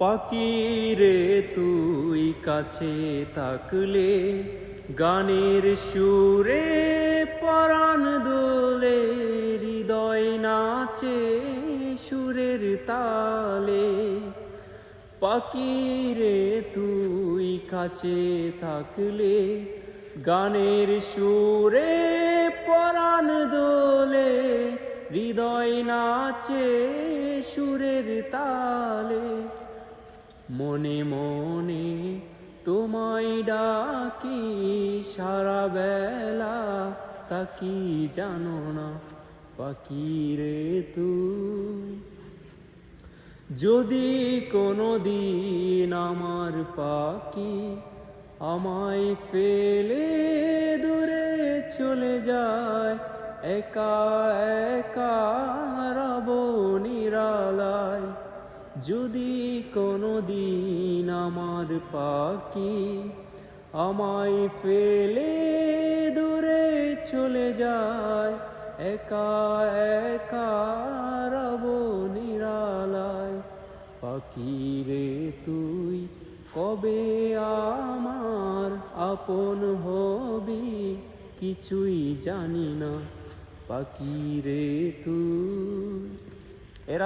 পাখিরে তুই কাছে তাকলে গানের সুরে পরাণ দোলে, হৃদয় নাচে সুরের তালে। পাখিরে তুই কাছে থাকলে গানের সুরে পরাণ দোলে, হৃদয় নাচে সুরের তালে। মনে মনে তোমায় ডাকি সারা বেলা, তা কি জানো না? পাখি রে তুই, যদি কোনো দিন আমার পাখি আমায় ফেলে দূরে চলে যায়, একা একা যদি কোনো দিন আমার পাখি আমায় ফেলে দূরে চলে যায়, একা একা রব নিরালায়। পাখি রে তুই কবে আমার আপন হবি কিছুই জানি না। পাখি রে তুই এর